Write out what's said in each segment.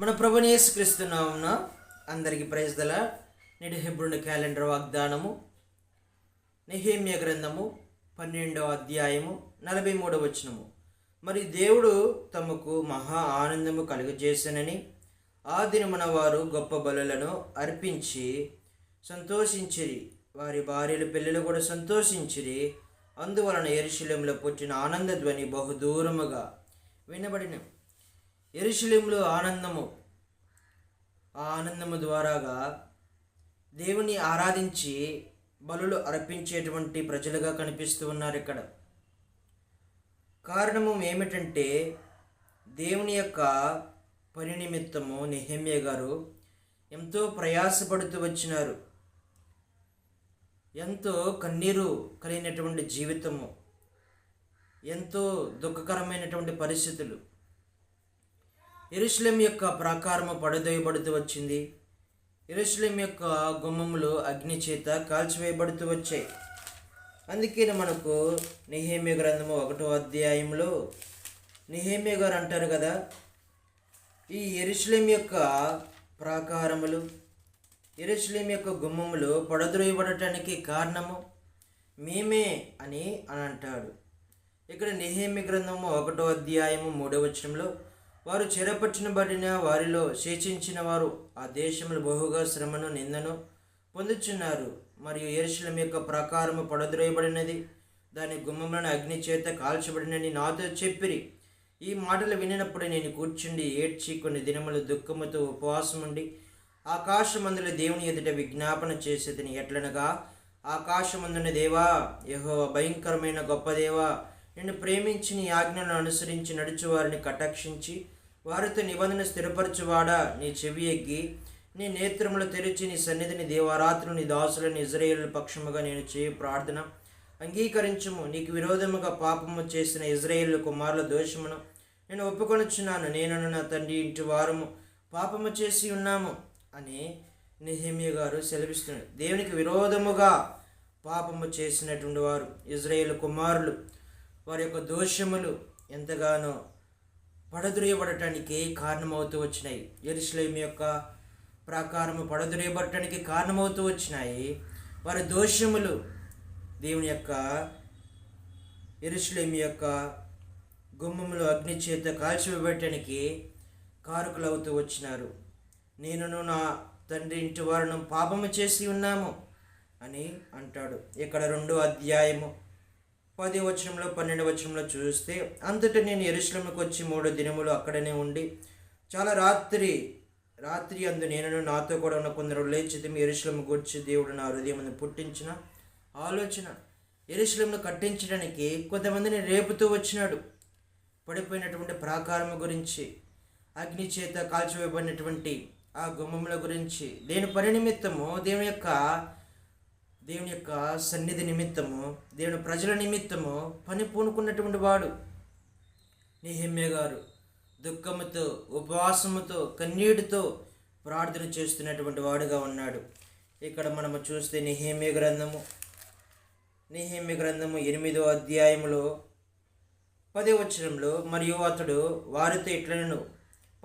మన ప్రభుని యేసుక్రీస్తునామున అందరికీ ప్రైజ్దల నేటి హెబ్రుని క్యాలెండర్ వాగ్దానము నెహేమ్య గ్రంథము పన్నెండవ అధ్యాయము నలభై మూడవ వచనము. మరి దేవుడు తమకు మహా ఆనందము కలుగజేసనని ఆ దినమున వారు గొప్ప బలులను అర్పించి సంతోషించిరి. వారి భార్యల పిల్లలు కూడా సంతోషించిరి. అందువలన ఎరుశల్యంలో పుట్టిన ఆనంద ధ్వని బహుదూరముగా వినబడిన ఎరుశల్యంలో ఆనందము. ఆ ఆనందము ద్వారాగా దేవుని ఆరాధించి బలులు అర్పించేటువంటి ప్రజలుగా కనిపిస్తూ ఉన్నారు ఇక్కడ. కారణము ఏమిటంటే దేవుని యొక్క పని నిమిత్తము నెహమ్య గారు ఎంతో ప్రయాసపడుతూ వచ్చినారు. ఎంతో కన్నీరు కలిగినటువంటి జీవితము. ఎంతో దుఃఖకరమైనటువంటి పరిస్థితులు. ఎరుశ్లేం యొక్క ప్రాకారము పడదోయబడుతూ వచ్చింది. ఎరుశ్లేం యొక్క గుమ్మములు అగ్ని చేత కాల్చివేయబడుతూ వచ్చాయి. అందుకే మనకు నిహేమ్య గ్రంథము ఒకటో అధ్యాయంలో నిహేమ్య గారు అంటారు కదా ఈ ఎరుశ్లేం యొక్క ప్రాకారములు ఎరుశ్లేం యొక్క గుమ్మములు పడద్రోయబడటానికి కారణము మేమే అని అని అంటాడు. ఇక్కడ నిహేమి గ్రంథము ఒకటో అధ్యాయము మూడవ వచనంలో వారు చెరపట్టినబడిన వారిలో శేషించిన వారు ఆ దేశంలో బహుగా శ్రమను నిందను పొందుచున్నారు. మరియు ఎరుశలం యొక్క ప్రకారము పడద్రోయబడినది. దాని గుమ్మములను అగ్ని చేత కాల్చబడినని నాతో చెప్పిరి. ఈ మాటలు వినినప్పుడు నేను కూర్చుండి ఏడ్చి కొన్ని దినములు దుఃఖముతో ఉపవాసముండి ఆకాశమందుల దేవుని ఎదుట విజ్ఞాపన చేసేదని ఎట్లనగా ఆకాశమందున దేవా యహో భయంకరమైన గొప్ప దేవా నిన్ను ప్రేమించి నీ ఆజ్ఞలను అనుసరించి నడుచువారిని కటాక్షించి వారితో నిబంధన స్థిరపరచువాడా నీ చెవి ఎగ్గి నీ నేత్రములు తెరిచి నీ సన్నిధిని దేవారాత్రులు నీ దాసులను ఇజ్రాయేల్ పక్షముగా నేను చేయు ప్రార్థన అంగీకరించము. నీకు విరోధముగా పాపము చేసిన ఇజ్రాయేల్ కుమారుల దోషమును నేను ఒప్పుకొనుచున్నాను. నేను నా తండ్రి ఇంటి వారము పాపము చేసి ఉన్నాము అని నెహేమియ గారు సెలవిస్తున్నారు. దేవునికి విరోధముగా పాపము చేసినటువంటి వారు ఇజ్రాయేల్ కుమారులు. వారి యొక్క దోషములు ఎంతగానో పడదురేయబడటానికి కారణమవుతూ వచ్చినాయి. ఎరుసలేం యొక్క ప్రాకారము పడదురేయబడటానికి కారణమవుతూ వచ్చినాయి. వారి దోషములు దేవుని యొక్క ఎరుసలేం యొక్క గుమ్మములు అగ్ని చేత కాల్చివేయబడటానికి కారకులవుతూ వచ్చినారు. నేనును నా తండ్రి ఇంటి వారిను పాపము చేసి ఉన్నాము అని అంటాడు. ఇక్కడ రెండో అధ్యాయము పది వచనంలో పన్నెండు వచనంలో చూస్తే అంతటా నేను ఎరుశ్రమకు వచ్చి మూడు దినములు అక్కడనే ఉండి చాలా రాత్రి రాత్రి అందు నేను నాతో కూడా ఉన్న కొందరు లేచి మీ ఎరుశ్రమ దేవుడు నా హృదయం పుట్టించిన ఆలోచన ఎరుశ్రమను కట్టించడానికి కొంతమందిని రేపుతూ వచ్చినాడు. పడిపోయినటువంటి ప్రాకారం గురించి అగ్ని చేత కాల్చివేయబడినటువంటి ఆ గుమ్మముల గురించి దేని పని నిమిత్తము దేవుని యొక్క దేవుని యొక్క సన్నిధి నిమిత్తము దేవుని ప్రజల నిమిత్తము పని పూనుకున్నటువంటి వాడు. నిహమ్య గారు దుఃఖముతో ఉపవాసముతో కన్నీటితో ప్రార్థన చేస్తున్నటువంటి వాడుగా ఉన్నాడు. ఇక్కడ మనము చూస్తే నిహేమ్య గ్రంథము. నిహేమ్య గ్రంథము ఎనిమిదో అధ్యాయములో పదే వచనంలో మరియు అతడు వారితో ఇట్లనను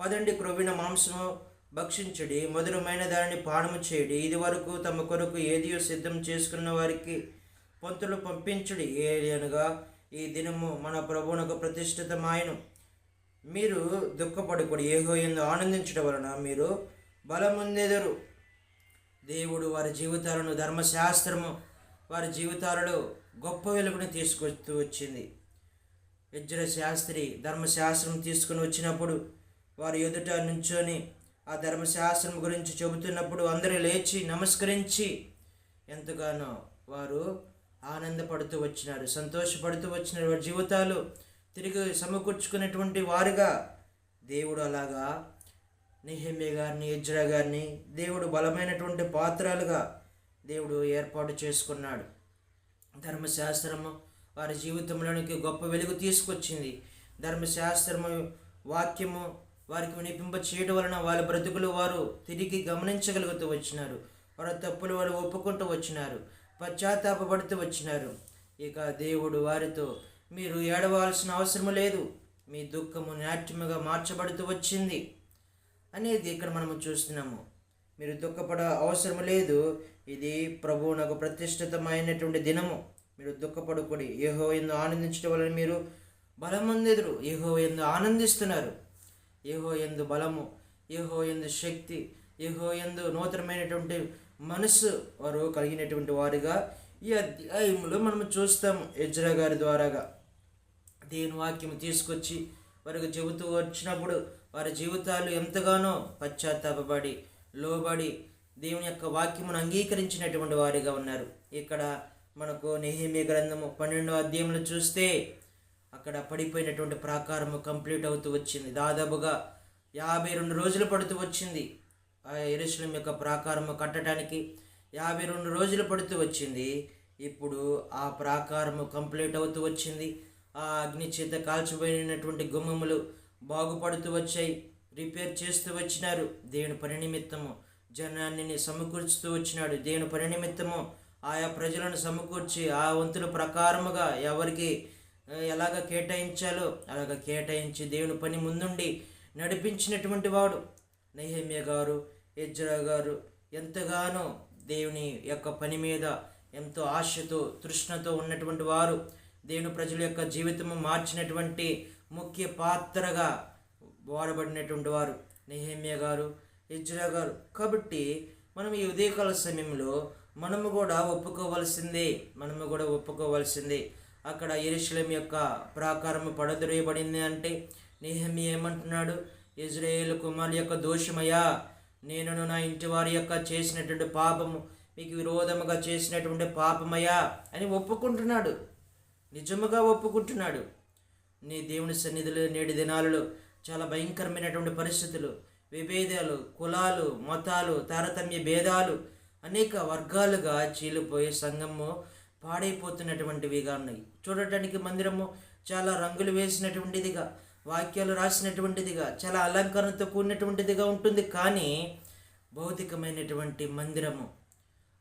పదండి క్రొవ్విన మాంసము భక్షించుడి మధురమైన దానిని పానము చేయడి. ఇది వరకు తమ కొరకు ఏదియో సిద్ధం చేసుకున్న వారికి పొంతులు పంపించుడి. ఏది అనగా ఈ దినము మన ప్రభువునకు ప్రతిష్ఠితమాయను. మీరు దుఃఖపడకూడదు ఏహో ఎందు ఆనందించడం వలన మీరు బలముందెదరు. దేవుడు వారి జీవితాలను ధర్మశాస్త్రము వారి జీవితాలలో గొప్ప వెలుగుని తీసుకొస్తూ వచ్చింది. వజ్ర శాస్త్రి ధర్మశాస్త్రం తీసుకుని వచ్చినప్పుడు వారి ఎదుట నుంచొని ఆ ధర్మశాస్త్రం గురించి చెబుతున్నప్పుడు అందరూ లేచి నమస్కరించి ఎంతగానో వారు ఆనందపడుతూ వచ్చినారు సంతోషపడుతూ వచ్చినారు. వారి జీవితాలు తిరిగి సమకూర్చుకునేటువంటి వారుగా దేవుడు అలాగా నిహమ్య గారిని ఇజ్రా గారిని దేవుడు బలమైనటువంటి పాత్రలుగా దేవుడు ఏర్పాటు చేసుకున్నాడు. ధర్మశాస్త్రము వారి జీవితంలోనికి గొప్ప వెలుగు తీసుకొచ్చింది. ధర్మశాస్త్రము వాక్యము వారికి వినిపింప చేయడం వలన వాళ్ళ బ్రతుకులు వారు తిరిగి గమనించగలుగుతూ వచ్చినారు. వారి తప్పులు వారు ఒప్పుకుంటూ వచ్చినారు. పశ్చాత్తాపడుతూ వచ్చినారు. ఇక దేవుడు వారితో మీరు ఏడవలసిన అవసరం లేదు. మీ దుఃఖము నాట్యముగా మార్చబడుతూ వచ్చింది. అనేది ఇక్కడ మనము చూస్తున్నాము. మీరు దుఃఖపడ అవసరం లేదు. ఇది ప్రభు నాకు ప్రతిష్ఠితమైనటువంటి దినము. మీరు దుఃఖపడుకొని ఏహో ఎందు ఆనందించడం వలన మీరు బలమొందెదురు. ఏహో ఎందు ఆనందిస్తున్నారు. ఏహో ఎందు బలము ఏహో ఎందు శక్తి ఏహో ఎందు నూతనమైనటువంటి మనస్సు వారు కలిగినటువంటి వారుగా ఈ అధ్యాయంలో మనం చూస్తాము. ఎజ్రా గారి ద్వారాగా దేని వాక్యం తీసుకొచ్చి వారికి చెబుతూ వచ్చినప్పుడు వారి జీవితాలు ఎంతగానో పశ్చాత్తాపడి లోబడి దేవుని యొక్క వాక్యమును అంగీకరించినటువంటి వారిగా ఉన్నారు. ఇక్కడ మనకు నెహిమి గ్రంథము పన్నెండో అధ్యాయంలో చూస్తే అక్కడ పడిపోయినటువంటి ప్రాకారము కంప్లీట్ అవుతూ వచ్చింది. దాదాపుగా యాభై రెండు రోజులు పడుతూ వచ్చింది ఆ ఎరుసలం యొక్క ప్రాకారము కట్టడానికి. యాభై రెండు రోజులు పడుతూ వచ్చింది. ఇప్పుడు ఆ ప్రాకారము కంప్లీట్ అవుతూ వచ్చింది. ఆ అగ్ని చేత కాల్చిపోయినటువంటి గుమ్మములు బాగుపడుతూ వచ్చాయి. రిపేర్ చేస్తూ వచ్చినారు. దేవుని పని నిమిత్తము జనాన్ని సమకూర్చుతూ వచ్చినాడు. దేవుని పని నిమిత్తము ఆయా ప్రజలను సమకూర్చి ఆ వంతుల ప్రకారముగా ఎవరికి ఎలాగ కేటాయించాలో అలాగ కేటాయించి దేవుని పని ముందుండి నడిపించినటువంటి వాడు. నైహమ్య గారు ఎజ్రా గారు ఎంతగానో దేవుని యొక్క పని మీద ఎంతో ఆశతో తృష్ణతో ఉన్నటువంటి వారు. దేవుని ప్రజల యొక్క జీవితము మార్చినటువంటి ముఖ్య పాత్రగా వాడబడినటువంటి వారు నెహమ్య గారు ఇజ్రా గారు. కాబట్టి మనం ఈ ఉదయకాల సమయంలో మనము కూడా ఒప్పుకోవలసిందే మనము కూడా ఒప్పుకోవలసిందే. అక్కడ ఎరుశలం యొక్క ప్రాకారం పడదురేయబడింది అంటే నేహమి ఏమంటున్నాడు? ఇజ్రాయేల్ కుమార్ యొక్క దోషమయ్యా నేను నా ఇంటి వారి యొక్క చేసినటువంటి పాపము మీకు విరోధముగా చేసినటువంటి పాపమయ్యా అని ఒప్పుకుంటున్నాడు. నిజముగా ఒప్పుకుంటున్నాడు. నీ దేవుని సన్నిధిలో నేటి దినాలలో చాలా భయంకరమైనటువంటి పరిస్థితులు విభేదాలు కులాలు మతాలు తారతమ్య భేదాలు అనేక వర్గాలుగా చీలిపోయే సంఘము పాడైపోతున్నటువంటివిగా ఉన్నాయి. చూడటానికి మందిరము చాలా రంగులు వేసినటువంటిదిగా వాక్యాలు రాసినటువంటిదిగా చాలా అలంకరణతో కూడినటువంటిదిగా ఉంటుంది. కానీ భౌతికమైనటువంటి మందిరము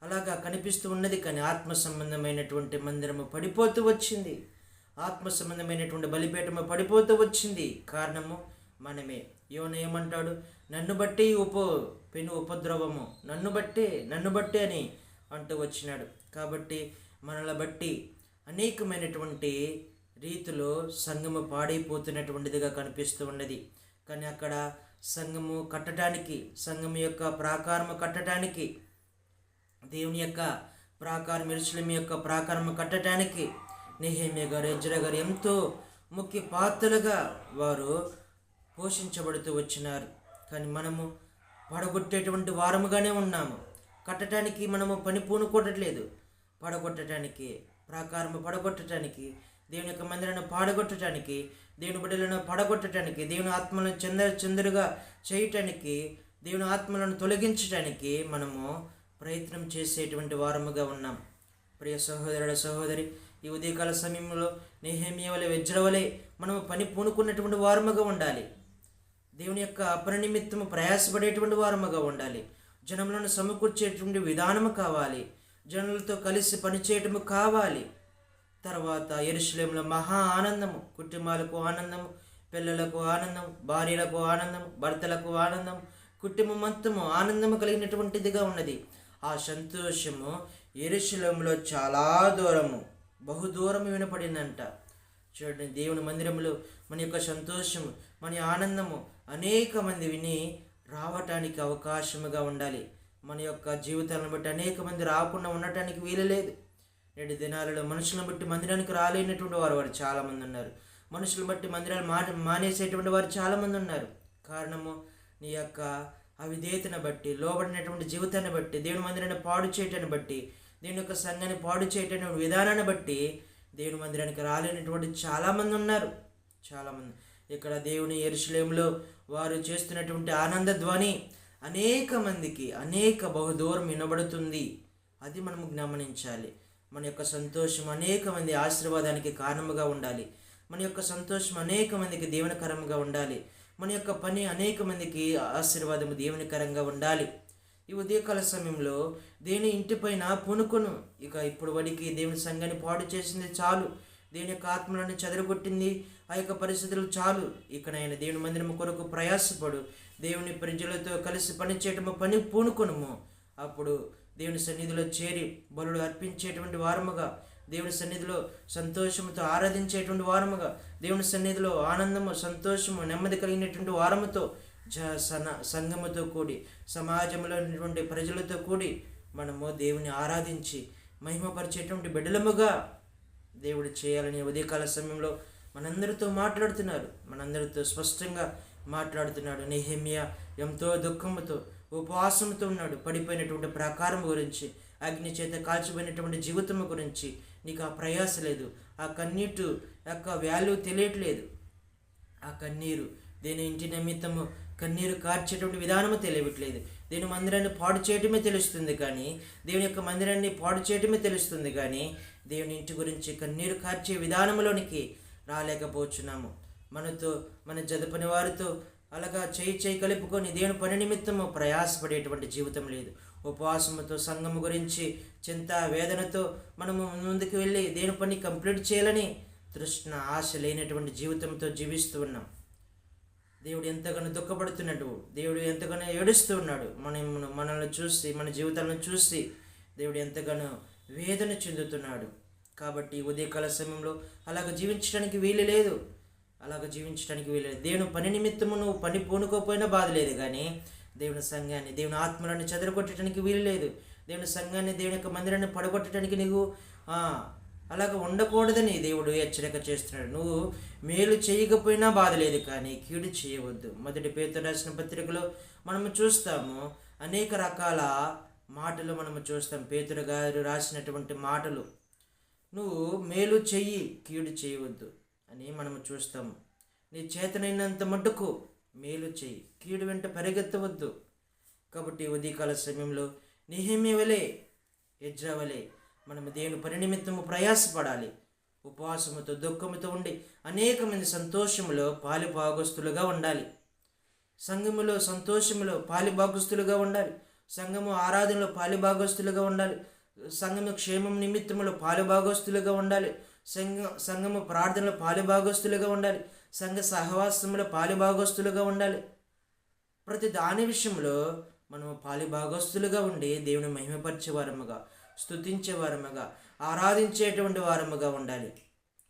అలాగా కనిపిస్తూ ఉన్నది. కానీ ఆత్మ సంబంధమైనటువంటి మందిరము పడిపోతూ వచ్చింది. ఆత్మ సంబంధమైనటువంటి బలిపీఠము పడిపోతూ వచ్చింది. కారణము మనమే. యోన ఏమంటాడు? నన్ను బట్టి ఉప పెను ఉపద్రవము. నన్ను బట్టే నన్ను బట్టే అని అంటూ వచ్చినాడు. కాబట్టి మనల బట్టి అనేకమైనటువంటి రీతిలో సంఘము పాడైపోతున్నటువంటిదిగా కనిపిస్తూ ఉన్నది. కానీ అక్కడ సంఘము కట్టడానికి సంఘం యొక్క ప్రాకారము కట్టడానికి దేవుని యొక్క ప్రాకారం ఇరుసలం యొక్క ప్రాకారం కట్టడానికి నెహేమియా గారు ఎజ్ర గారు ఎంతో ముఖ్య పాత్రలుగా వారు పోషించబడుతూ వచ్చినారు. కానీ మనము పడగొట్టేటువంటి వారముగానే ఉన్నాము. కట్టడానికి మనము పని పూనుకోవట్లేదు. పడగొట్టడానికి ప్రాకారం పడగొట్టడానికి దేవుని యొక్క మందిరాన్ని పాడగొట్టడానికి దేవుని బిడ్డలను పడగొట్టడానికి దేవుని ఆత్మలను చందరు చందరుగా చేయటానికి దేవుని ఆత్మలను తొలగించడానికి మనము ప్రయత్నం చేసేటువంటి వారముగా ఉన్నాం. ప్రియ సహోదరుడు సహోదరి ఈ ఉదయకాల సమయంలో నేహేమియ వలె వెజ్రవలే మనము పని పూనుకున్నటువంటి వారముగా ఉండాలి. దేవుని యొక్క అపరినిమిత్తము ప్రయాసపడేటువంటి వారముగా ఉండాలి. జనములను సమకూర్చేటువంటి విధానము కావాలి. జనులతో కలిసి పనిచేయటము కావాలి. తర్వాత ఎరుశలంలో మహా ఆనందము కుటుంబాలకు ఆనందము పిల్లలకు ఆనందం భార్యలకు ఆనందం భర్తలకు ఆనందం కుటుంబం మొత్తము ఆనందము కలిగినటువంటిదిగా ఉన్నది. ఆ సంతోషము ఎరుశలంలో చాలా దూరము బహుదూరం వినపడిందంట. చూడండి దేవుని మందిరంలో మన యొక్క సంతోషము మన ఆనందము అనేక మంది విని రావటానికి అవకాశముగా ఉండాలి. మన యొక్క జీవితాలను బట్టి అనేక మంది రాకుండా ఉండటానికి వీలు లేదు. నేటి దినాలలో మనుషులను బట్టి మందిరానికి రాలేనటువంటి వారు వారు చాలామంది ఉన్నారు. మనుషులను బట్టి మందిరాలు మా మానేసేటువంటి వారు చాలామంది ఉన్నారు. కారణము నీ యొక్క అవిధేయతను బట్టి లోబడినటువంటి జీవితాన్ని బట్టి దేవుని మందిరాన్ని పాడు చేయటాన్ని బట్టి దేవుని యొక్క సంఘాన్ని పాడు చేయటం విధానాన్ని బట్టి దేవుని మందిరానికి రాలేనటువంటి చాలామంది ఉన్నారు. చాలామంది. ఇక్కడ దేవుని ఎరుశలేంలో వారు చేస్తున్నటువంటి ఆనంద ధ్వని అనేక మందికి అనేక బహుదూరం వినబడుతుంది. అది మనము గమనించాలి. మన యొక్క సంతోషం అనేక మంది ఆశీర్వాదానికి కారణముగా ఉండాలి. మన యొక్క సంతోషం అనేక మందికి దీవెనకరంగా ఉండాలి. మన యొక్క పని అనేక మందికి ఆశీర్వాదము దేవునికరంగా ఉండాలి. ఈ ఉదయకాల సమయంలో దేని ఇంటిపైన పునుకొను? ఇక ఇప్పుడు వడికి దేవుని సంఘాన్ని పాడు చేసింది చాలు. దేవుని యొక్క ఆత్మలను చెదరగొట్టింది? ఆ యొక్క పరిస్థితులు చాలు. ఇకనైనా దేవుని మందిరం కొరకు ప్రయాసపడు. దేవుని ప్రజలతో కలిసి పనిచేయటము పని పూనుకొనము. అప్పుడు దేవుని సన్నిధిలో చేరి బలుడు అర్పించేటువంటి వారముగా దేవుని సన్నిధిలో సంతోషముతో ఆరాధించేటువంటి వారముగా దేవుని సన్నిధిలో ఆనందము సంతోషము నెమ్మది కలిగినటువంటి వారముతో జ సన సంఘముతో కూడి సమాజంలో ఉన్నటువంటి ప్రజలతో కూడి మనము దేవుని ఆరాధించి మహిమపరిచేటువంటి బిడ్డలముగా దేవుడు చేయాలని ఉదయకాల సమయంలో మనందరితో మాట్లాడుతున్నారు. మనందరితో స్పష్టంగా మాట్లాడుతున్నాడు. నెహెమియా ఎంతో దుఃఖముతో ఉపవాసంతో ఉన్నాడు. పడిపోయినటువంటి ప్రాకారం గురించి అగ్ని చేత కాల్చిపోయినటువంటి జీవితం గురించి నీకు ఆ ప్రయాస లేదు. ఆ కన్నీటు యొక్క వాల్యూ తెలియట్లేదు. ఆ కన్నీరు దేని ఇంటి నిమిత్తము కన్నీరు కార్చేటువంటి విధానము తెలియట్లేదు. దేని మందిరాన్ని పాడు చేయటమే తెలుస్తుంది కానీ దేవుని యొక్క మందిరాన్ని పాడు చేయటమే తెలుస్తుంది కానీ దేవుని ఇంటి గురించి కన్నీరు కార్చే విధానంలోనికి రాలేకపోతున్నాము మనతో మన జదపని వారితో అలాగా చేయి చేయి కలుపుకొని దేవుని పని నిమిత్తము ప్రయాసపడేటువంటి జీవితం లేదు. ఉపవాసముతో సంఘము గురించి చింత వేదనతో మనము ముందుకు వెళ్ళి దేని పని కంప్లీట్ చేయాలని తృష్ణ ఆశ లేనటువంటి జీవితంతో జీవిస్తూ ఉన్నాం. దేవుడు ఎంతగానో దుఃఖపడుతున్నట్టు దేవుడు ఎంతగానో ఏడుస్తూ ఉన్నాడు. మనం మనల్ని చూసి మన జీవితాలను చూసి దేవుడు ఎంతగానో వేదన చెందుతున్నాడు. కాబట్టి ఉదయకాల సమయంలో అలాగ జీవించడానికి వీలు లేదు. అలాగ జీవించడానికి వీలు లేదు దేవుని పని నిమిత్తము నువ్వు పని పూనుకోపోయినా బాధ లేదు కానీ దేవుని సంఘాన్ని దేవుని ఆత్మలను చెదరగొట్టడానికి వీలు లేదు. దేవుని సంఘాన్ని దేవుని యొక్క మందిరాన్ని పడగొట్టడానికి నీకు అలాగ ఉండకూడదని దేవుడు హెచ్చరిక చేస్తున్నాడు. నువ్వు మేలు చేయకపోయినా బాధ లేదు కానీ కీడు చేయవద్దు. మొదటి పేరుతో రాసిన పత్రికలో మనము చూస్తాము అనేక రకాల మాటలు మనము చూస్తాం. పేతురు గారు రాసినటువంటి మాటలు నువ్వు మేలు చెయ్యి కీడు చేయవద్దు. అని మనము చూస్తాము నీ చేతనైనంత మటుకు మేలు చెయ్యి కీడు వెంట పరిగెత్తవద్దు. కాబట్టి ఉదయకాల సమయంలో నిహేమి వలె ఎజ్రా మనము దేవుని పరినిమిత్తము ప్రయాసపడాలి. ఉపవాసముతో దుఃఖముతో ఉండి అనేక మంది సంతోషములో పాలిభాగస్తులుగా ఉండాలి. సంఘములో సంతోషములో పాలిభాగస్తులుగా ఉండాలి. సంఘము ఆరాధనలో పాలిభాగస్తులుగా ఉండాలి. సంఘము క్షేమం నిమిత్తములో పాలిభాగస్తులుగా ఉండాలి. సంఘ సంఘము ప్రార్థనలో పాలిభాగస్తులుగా ఉండాలి. సంఘ సహవాసములో పాలిభాగస్తులుగా ఉండాలి. ప్రతి దాని విషయంలో మనము పాలిభాగస్తులుగా ఉండి దేవుని మహిమపరిచే వారముగా స్తుతించే వారముగా ఆరాధించేటువంటి వారముగా ఉండాలి.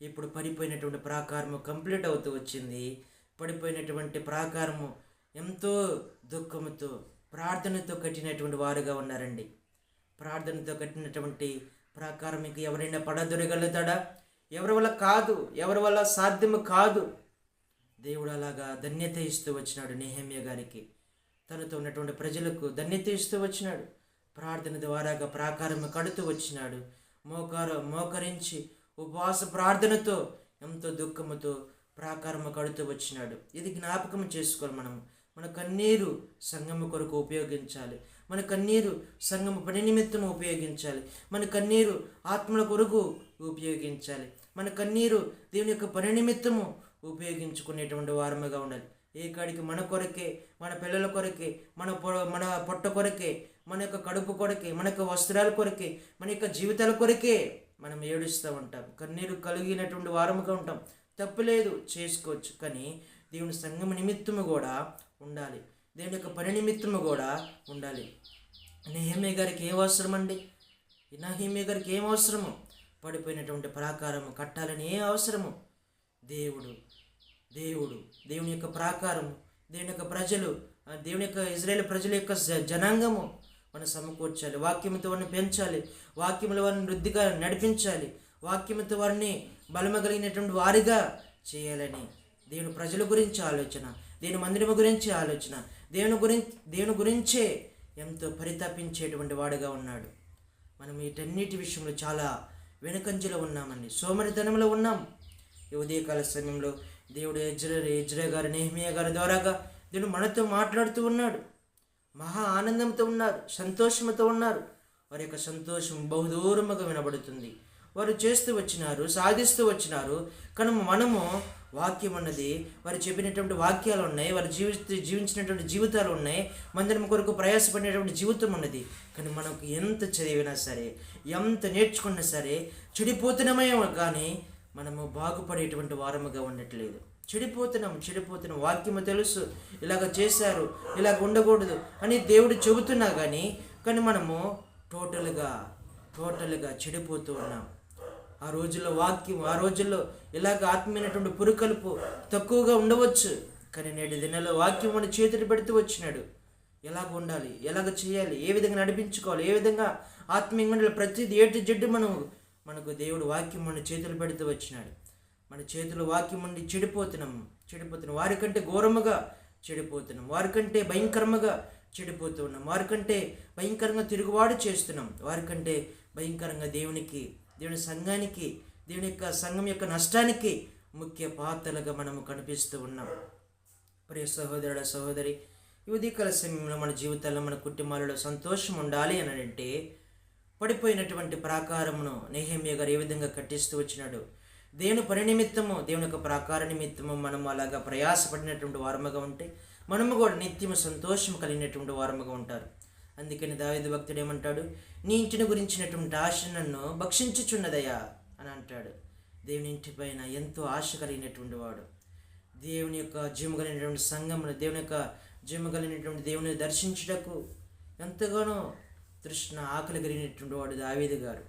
ఇప్పుడు పడిపోయినటువంటి ప్రాకారము కంప్లీట్ అవుతూ వచ్చింది. పడిపోయినటువంటి ప్రాకారము ఎంతో దుఃఖముతో ప్రార్థనతో కట్టినటువంటి వారుగా ఉన్నారండి. ప్రార్థనతో కట్టినటువంటి ప్రాకారం మీకు ఎవరైనా పడదొరగలుగుతాడా ఎవరి వల్ల కాదు ఎవరి వల్ల సాధ్యము కాదు. దేవుడు అలాగా ధన్యత ఇస్తూ వచ్చినాడు నెహమ్య గారికి. తనతో ఉన్నటువంటి ప్రజలకు ధన్యత ఇస్తూ వచ్చినాడు. ప్రార్థన ద్వారాగా ప్రాకారం కడుతూ వచ్చినాడు. మోకారు మోకరించి ఉపవాస ప్రార్థనతో ఎంతో దుఃఖముతో ప్రాకారం కడుతూ వచ్చినాడు. ఇది జ్ఞాపకం చేసుకోవాలి మనం. మన కన్నీరు సంగము కొరకు ఉపయోగించాలి. మన కన్నీరు సంగము పని నిమిత్తం ఉపయోగించాలి. మన కన్నీరు ఆత్మల కొరకు ఉపయోగించాలి. మన కన్నీరు దేవుని యొక్క పని నిమిత్తము ఉపయోగించుకునేటువంటి వారముగా ఉండాలి. ఏ కాడికి మన కొరకే మన పిల్లల కొరకే మన పొ మన పొట్ట కొరకే మన యొక్క కడుపు కొరకే మన యొక్క వస్త్రాల కొరకే మన యొక్క జీవితాల కొరకే మనం ఏడుస్తూ ఉంటాం. కన్నీరు కలిగినటువంటి వారముగా ఉంటాం. తప్పులేదు చేసుకోవచ్చు. కానీ దేవుని సంఘం నిమిత్తము కూడా ఉండాలి. దేవుని యొక్క పని నిమిత్తము కూడా ఉండాలి. నెహమే గారికి ఏం అవసరం అండి నహీమే గారికి ఏం అవసరము? పడిపోయినటువంటి ప్రాకారము కట్టాలని ఏ అవసరము? దేవుడు దేవుడు దేవుని యొక్క ప్రాకారము దేవుని యొక్క ప్రజలు దేవుని యొక్క ఇజ్రాయేల్ ప్రజల యొక్క జ- జనాంగము మనం సమకూర్చాలి. వాక్యంతో వారిని పెంచాలి. వాక్యముల వారిని వృద్ధిగా నడిపించాలి. వాక్యముతో వారిని బలమగలిగినటువంటి వారిగా చేయాలని దేవుని ప్రజల గురించి ఆలోచన దేవుని మందిరము గురించి ఆలోచన దేవుని గురించి దేవుని గురించే ఎంతో పరితపించేటువంటి వాడుగా ఉన్నాడు. మనం వీటన్నిటి విషయంలో చాలా వెనుకంజలో ఉన్నామండి. సోమరితనంలో ఉన్నాం. ఈ ఉదయకాల సమయంలో దేవుడు ఎజ్ర ఎజ్ర గారు నేహమియా గారి ద్వారాగా దేవుడు మనతో మాట్లాడుతూ ఉన్నాడు. మహా ఆనందంతో ఉన్నారు సంతోషంతో ఉన్నారు. వారి యొక్క సంతోషం బహుదూరముగా వినబడుతుంది. వారు చేస్తూ వచ్చినారు సాధిస్తూ వచ్చినారు. కానీ మనము వాక్యం ఉన్నది వారు చెప్పినటువంటి వాక్యాలు ఉన్నాయి. వారు జీవి జీవించినటువంటి జీవితాలు ఉన్నాయి. మందిరం కొరకు ప్రయాసపడినటువంటి జీవితం ఉన్నది కానీ మనకు ఎంత చదివినా సరే ఎంత నేర్చుకున్నా సరే చెడిపోతున్నామే కానీ మనము బాగుపడేటువంటి వారముగా ఉండట్లేదు. చెడిపోతున్నాం చెడిపోతున్నాం వాక్యము తెలుసు. ఇలాగ చేశారు ఇలాగ ఉండకూడదు అని దేవుడు చెబుతున్నా కానీ కానీ మనము టోటల్గా టోటల్గా చెడిపోతూ ఉన్నాం. ఆ రోజుల్లో వాక్యం ఆ రోజుల్లో ఇలాగ ఆత్మీయమైనటువంటి పురుకలుపు తక్కువగా ఉండవచ్చు. కానీ నేటి దినాల్లో వాక్యం మన చేతులు పెడుతూ వచ్చినాడు. ఎలాగ ఉండాలి? ఎలాగ చేయాలి? ఏ విధంగా నడిపించుకోవాలి? ఏ విధంగా ఆత్మీయంగా ఉండాలి? ప్రతిదీ ఏటి జడ్డు మనం మనకు దేవుడు వాక్యం మన చేతులు పెడుతూ వచ్చినాడు. మన చేతులు వాక్యం ఉండి చెడిపోతున్నాం. చెడిపోతున్నాం వారికంటే ఘోరముగా చెడిపోతున్నాం. వారికంటే భయంకరముగా చెడిపోతూ ఉన్నాం. వారికంటే భయంకరంగా తిరుగుబాటు చేస్తున్నాం. వారికంటే భయంకరంగా దేవునికి దేవుని సంఘానికి దేవుని యొక్క సంఘం యొక్క నష్టానికి ముఖ్య పాత్రలుగా మనము కనిపిస్తూ ఉన్నాం. ప్రియ సహోదరుడ సహోదరి ఈ సమయంలో మన జీవితాల్లో మన కుటుంబాలలో సంతోషం ఉండాలి అని అంటే పడిపోయినటువంటి ప్రాకారమును నేహమ్య గారు ఏ విధంగా కట్టిస్తూ వచ్చినాడు? దేవుని పని నిమిత్తము దేవుని యొక్క ప్రాకార నిమిత్తము మనం అలాగా ప్రయాసపడినటువంటి వారముగా ఉంటే మనము కూడా నిత్యము సంతోషం కలిగినటువంటి వారముగా ఉంటారు. అందుకని దావేది భక్తుడు ఏమంటాడు? నీ ఇంటిని గురించినటువంటి ఆశ నన్ను భక్షించుచున్నదయ్యా అని అంటాడు. దేవుని ఇంటి పైన ఎంతో ఆశ కలిగినటువంటి వాడు. దేవుని యొక్క జీవము కలిగినటువంటి సంఘములు దేవుని యొక్క జీవము కలిగినటువంటి దేవుని దర్శించుటకు ఎంతగానో తృష్ణ ఆకలి కలిగినటువంటి వాడు దావేది గారు.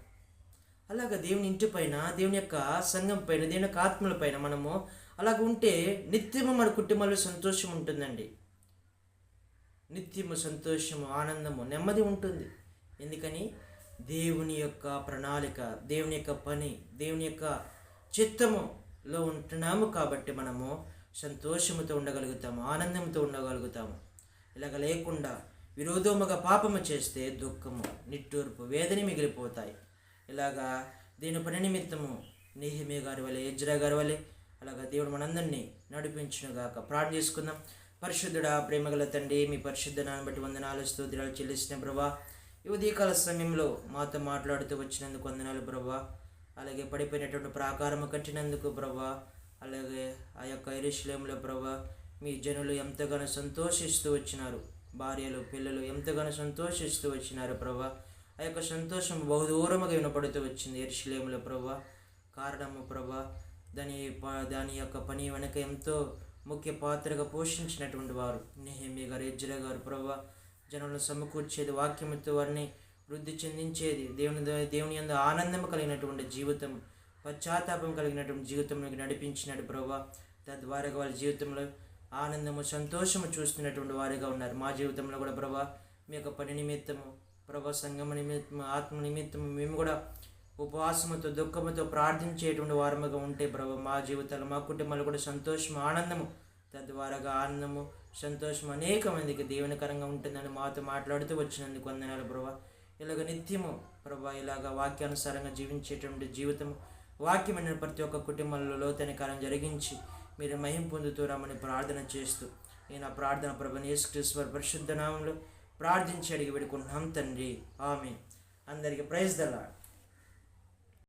అలాగ దేవుని ఇంటి పైన దేవుని యొక్క సంఘం పైన దేవుని యొక్క ఆత్మల పైన మనము అలాగ ఉంటే నిత్యము మన కుటుంబంలో సంతోషం ఉంటుందండి. నిత్యము సంతోషము ఆనందము నెమ్మది ఉంటుంది. ఎందుకని? దేవుని యొక్క ప్రణాళిక దేవుని యొక్క పని దేవుని యొక్క చిత్తములో ఉంటున్నాము కాబట్టి మనము సంతోషముతో ఉండగలుగుతాము ఆనందంతో ఉండగలుగుతాము. ఇలాగ లేకుండా విరోధముగా పాపము చేస్తే దుఃఖము నిట్టూర్పు వేదని మిగిలిపోతాయి. ఇలాగా దీని పని నిమిత్తము నేహిమే గారి వలె ఎజ్రా గారి వలె అలాగా దేవుడు మనందరినీ నడిపించునుగాక. ప్రార్థన చేసుకుందాం. పరిశుద్ధుడా ప్రేమగల తండ్రి మీ పరిశుద్ధ బట్టి వందనాలు స్తోత్రాలు చెల్లిసిన ప్రభా ఈ ఉదయకాల సమయంలో మాతో మాట్లాడుతూ వచ్చినందుకు వందనాలు ప్రభా. అలాగే పడిపోయినటువంటి ప్రాకారము కట్టినందుకు ప్రభా అలాగే ఆ యొక్క ఎరుశ్లేములో ప్రభా మీ జనులు ఎంతగానో సంతోషిస్తూ వచ్చినారు. భార్యలు పిల్లలు ఎంతగానో సంతోషిస్తూ వచ్చినారు ప్రభా. ఆ యొక్క సంతోషం బహుదూరముగా వినపడుతూ వచ్చింది ఎరుశ్లేములో ప్రభా. కారణము ప్రభా దాని ప- దాని యొక్క పని వెనక ఎంతో ముఖ్య పాత్రగా పోషించినటువంటి వారు. నెహమి గారు ఎజ్జల గారు ప్రభా జనులను సమకూర్చేది వాక్యముతో వారిని వృద్ధి చెందించేది దేవుని దేవుని అందు ఆనందం కలిగినటువంటి జీవితం పశ్చాత్తాపం కలిగినటువంటి జీవితంలోకి నడిపించినాడు ప్రభా. తద్వారా వాళ్ళ జీవితంలో ఆనందము సంతోషము చూస్తున్నటువంటి వారిగా ఉన్నారు. మా జీవితంలో కూడా ప్రభా మీ యొక్క పని నిమిత్తము ప్రభా సంగమ నిమిత్తము ఆత్మ నిమిత్తము మేము కూడా ఉపవాసముతో దుఃఖముతో ప్రార్థించేటువంటి వారముగా ఉంటే ప్రభు మా జీవితాలు మా కుటుంబాలు కూడా సంతోషం ఆనందము తద్వారాగా ఆనందము సంతోషం అనేక మందికి దీవెనకరంగా ఉంటుందని మాతో మాట్లాడుతూ వచ్చినందుకు వందనాలు ప్రభా. ఇలాగ నిత్యము ప్రభా ఇలాగ వాక్యానుసారంగా జీవించేటువంటి జీవితము వాక్యమైన ప్రతి ఒక్క కుటుంబంలో లోతైన కాలం జరిగించి మీరు మహిం పొందుతూ రమ్మని ప్రార్థన చేస్తూ నేను ఆ ప్రార్థన ప్రభు యేసుక్రీశ్వర పరిశుద్ధ నామంలో ప్రార్థించి అడిగి పెడుకుంటున్నాం తండ్రి. ఆమె అందరికీ ప్రైజ్ దలాడ్